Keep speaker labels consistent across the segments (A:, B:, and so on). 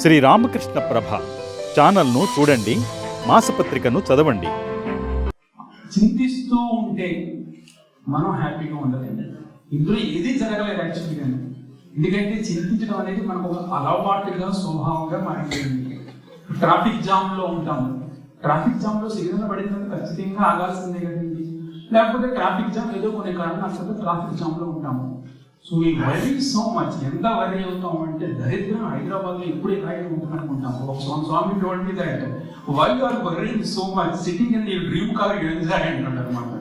A: శ్రీ రామకృష్ణ ప్రభ ఛానల్ను చూడండి మాసపత్రికను చదవండి.
B: చింతిస్తూ ఉంటే మనం హ్యాపీగా ఉండలేము. ఇందులో ఏది జరగలేదు యాక్చువల్గా ఎందుకంటే చింతించడం అనేది మనకు ఒక అలవాటుగా స్వభావంగా మారిపోయింది. ట్రాఫిక్ జామ్లో ఉంటాము ట్రాఫిక్ జామ్లో సిగ్నల్ పడిందంటే ఖచ్చితంగా ఆగాల్సిందే కదండి. లేకపోతే ట్రాఫిక్ జామ్ ఏదో కొన్ని కారణాలు ట్రాఫిక్ జామ్లో ఉంటాము. సో ఈ వరీ సో మచ్ ఎంత వరీ అవుతాం అంటే దరిద్రం హైదరాబాద్లో ఎప్పుడు ఇలాగే ఉంటుంది అనుకుంటాం ఒక Swami Swami told me that why are worry so much sitting in your dream car enjoy అంటున్నాడు అనమాట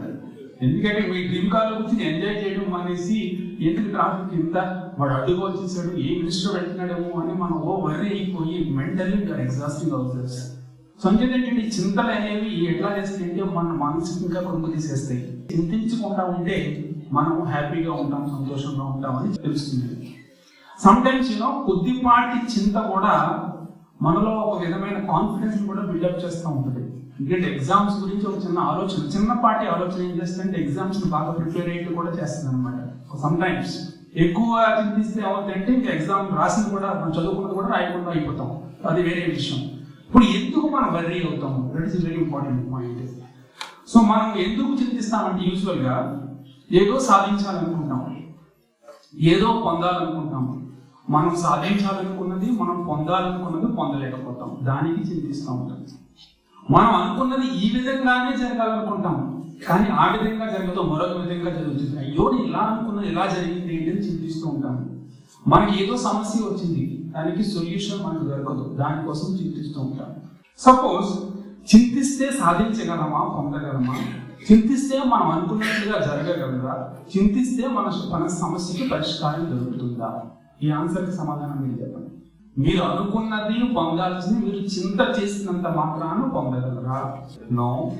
B: ఎందుకంటే మీ డ్రీమ్ కార్లో ఎంజాయ్ చేయడం అనేసి ఎందుకు ట్రాఫిక్ ఇంత? వాడు అడ్డుగా వచ్చేసాడు ఏ మినిస్టర్ వెళ్తున్నాడేమో అని మనం ఓ వరీ అయిపోయి మెంటలీ ఎగ్జాస్టింగ్ అవుతుంది సో అంతేంటంటే ఈ చింతలు అనేవి ఎట్లా చేస్తాయంటే మన మానసికంగా ఇంకా కృంగు తీసేస్తాయి. చింతించకుండా ఉంటే మనం హ్యాపీగా ఉంటాం సంతోషంగా ఉంటామని తెలుస్తుంది. సమ్ టైమ్స్ యూనో కొద్దిపాటి చింత కూడా మనలో ఒక విధమైన కాన్ఫిడెన్స్ కూడా బిల్డప్ చేస్తూ ఉంటుంది. ఎందుకంటే ఎగ్జామ్స్ గురించి ఒక చిన్న ఆలోచన చిన్నపాటి ఆలోచన ఏం చేస్తుందంటే ఎగ్జామ్స్ బాగా ప్రిపేర్ అయ్యి కూడా చేస్తుంది అనమాట సమ్ టైమ్స్ ఎక్కువ చింతిస్తే ఏమవుతుందంటే ఇంకా ఎగ్జామ్ రాసింది కూడా మనం చదువుకున్నది కూడా రాయకుండా అయిపోతాం. అది వేరే విషయం. ఇప్పుడు ఎందుకు మనం వర్రీ అవుతాము? That is very important point so మనం ఎందుకు చింతిస్తామంటే యూజువల్గా ఏదో సాధించాలనుకుంటాం ఏదో పొందాలనుకుంటాం మనం సాధించాలనుకున్నది మనం పొందాలనుకున్నది పొందలేకపోతాం. దానికి చింతిస్తూ. ఉంటాం మనం అనుకున్నది ఈ విధంగానే జరగాలనుకుంటాం. కానీ ఆ విధంగా జరగదు మరొక విధంగా జరుగుతుంది. అయ్యో నేను ఇలా అనుకున్నది ఇలా జరిగింది ఏంటి అని చింతిస్తూ ఉంటాం. మనకి ఏదో సమస్య వచ్చింది. దానికి సొల్యూషన్ మనకు దొరకదు. దానికోసం చింతిస్తూ ఉంటాం. సపోజ్ చింతిస్తే సాధించగలమా పొందగలమా? చింతిస్తే మనం అనుకున్నట్లుగా జరగగలదా చింతిస్తే మన మన సమస్యకి పరిష్కారం దొరుకుతుందా? ఈ ఆన్సర్కి సమాధానం మీరు చెప్పండి. మీరు అనుకున్నది పొందాల్సింది మీరు చింత చేసినంత మాత్రాన పొందగలరా? నో.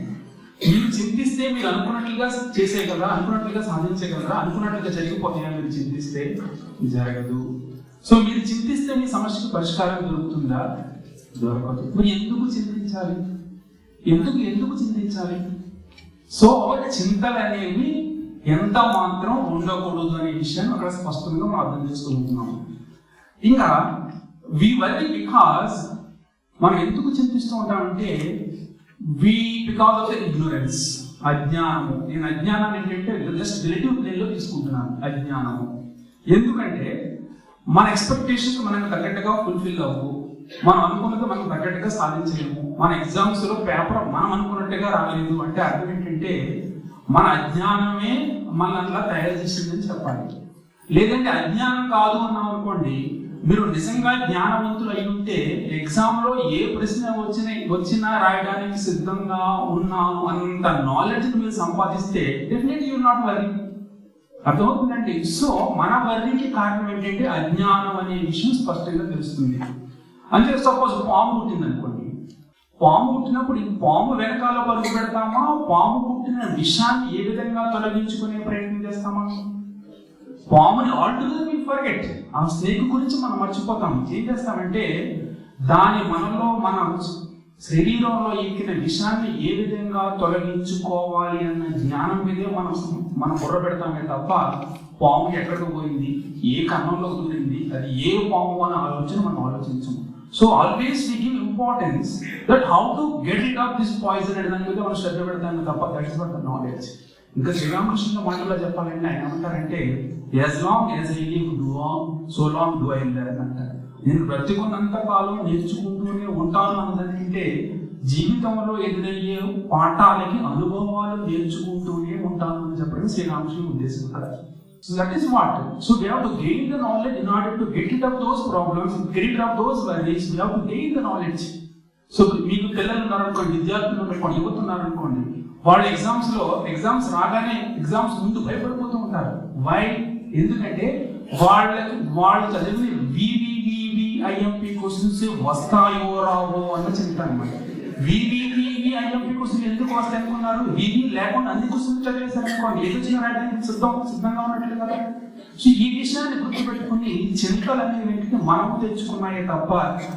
B: మీరు చింతిస్తే మీరు అనుకున్నట్లుగా చేసేయగలరా? అనుకున్నట్లుగా సాధించగలరా? అనుకున్నట్లుగా జరిగిపోతాయా మీరు చింతిస్తే? జరగదు. సో మీరు చింతిస్తే మీ సమస్యకు పరిష్కారం దొరుకుతుందా? దొరకదు. మీరు ఎందుకు చింతించాలి? ఎందుకు ఎందుకు చింతించాలి? సో చింతలు అనేవి ఎంత మాత్రం ఉండకూడదు అనే విషయాన్ని అక్కడ స్పష్టంగా మనం అర్థం చేసుకుంటున్నాం. ఇంకా వి వరీ బికాస్ మనం ఎందుకు చింతిస్తూ ఉంటామంటే we because of the ignorance అజ్ఞానము. నేను అజ్ఞానం ఏంటంటే జస్ట్ రిలేటివ్ ప్లేన్లో తీసుకుంటున్నాను అజ్ఞానము. ఎందుకంటే మన ఎక్స్పెక్టేషన్స్ మనకు తగ్గట్టుగా ఫుల్ఫిల్ అవ్వు. మనం అనుకున్నది మనం తగ్గట్టుగా సాధించలేము. మన ఎగ్జామ్స్లో పేపర్ మనం అనుకున్నట్టుగా రాలేదు అంటే అర్థం ఏంటంటే మన అజ్ఞానమే మనల్ని అట్లా తయారు చేసిందని చెప్పాలి. లేదంటే అజ్ఞానం కాదు అన్నాం అనుకోండి మీరు నిజంగా జ్ఞానవంతులు అయి ఉంటే ఎగ్జామ్లో ఏ ప్రశ్న వచ్చిన వచ్చినా రాయడానికి సిద్ధంగా ఉన్నాను అంత నాలెడ్జ్ మీరు సంపాదిస్తే డెఫినెట్ యూ నాట్ వరీ అర్థమవుతుందండి? సో మన వర్రీకి కారణం ఏంటంటే అజ్ఞానం అనే విషయం స్పష్టంగా తెలుస్తుంది. అంటే సపోజ్ పాము పుట్టింది అనుకోండి పాము పుట్టినప్పుడు ఈ పాము వెనకాల పరుగు పెడతామా? పాము పుట్టిన విషాన్ని ఏ విధంగా తొలగించుకునే ప్రయత్నం చేస్తామా? పాముని ఆల్టుగెదర్ మీ ఫర్గెట్. ఆ స్నేక్ గురించి మనం మర్చిపోతాం. ఏం చేస్తామంటే దాని మనలో మనం శరీరంలో ఎక్కిన విషాన్ని ఏ విధంగా తొలగించుకోవాలి అన్న జ్ఞానం మీదే మనం మనం బుర్ర పెడతామే తప్ప పాము ఎక్కడికి పోయింది? ఏ కన్నంలో దూరింది? అది ఏ పాము అనే ఆలోచన మనం ఆలోచించము. So always we give importance that how to get it off this poison అనే దాని మీద మనం శ్రద్ధ పెడతాను తప్ప దట్ ఇస్ నాట్ నాలెడ్జ్ ఇంకా శ్రీరామకృష్ణ మాటలో చెప్పాలంటే ఆయన ఏమంటారంటే as long as I live do so long do I learn అంటారు. నేను బ్రతికున్నంత కాలం నేర్చుకుంటూనే ఉంటాను అన్నదంటే జీవితంలో ఎదురయ్యే పాఠాలకి అనుభవాలు నేర్చుకుంటూనే ఉంటాను అని చెప్పడం శ్రీరామకృష్ణ ఉద్దేశం So that is what. So we have to gain the knowledge in order to get rid of those problems, get rid of those worries. We have to gain the knowledge. So మీకు పిల్లలు ఉన్నారనుకోండి విద్యార్థులు ఉన్నారనుకోండి యువత ఉన్నారనుకోండి వాళ్ళు ఎగ్జామ్స్లో exams రాగానే ఎగ్జామ్స్ ముందు భయపడిపోతూ ఉంటారు వై ఎందుకంటే వాళ్ళకి వాళ్ళు చదివిన వివివివి క్వశ్చన్స్ వస్తాయో రావో అన్న చింత అనమాట వివివివి ఐఎంపి క్వశ్చన్ ఎందుకు వస్తాయి అనుకున్నారు వివి లేకుండా అన్ని క్వశ్చన్స్ చదివేశారు అనుకోండి ఏదో చిన్న రాయడానికి సిద్ధం సిద్ధంగా ఉన్నట్లు కదా సో ఈ విషయాన్ని గుర్తుపెట్టుకుని చింతలు అనేవి ఏంటంటే మనము తెచ్చుకున్నాయే తప్ప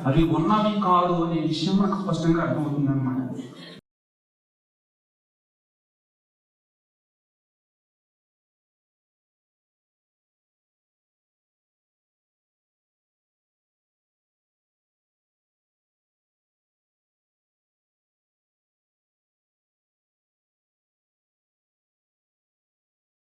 B: అవి ఉన్నవి కాదు అనే విషయం మనకు స్పష్టంగా అర్థమవుతుంది అనమాట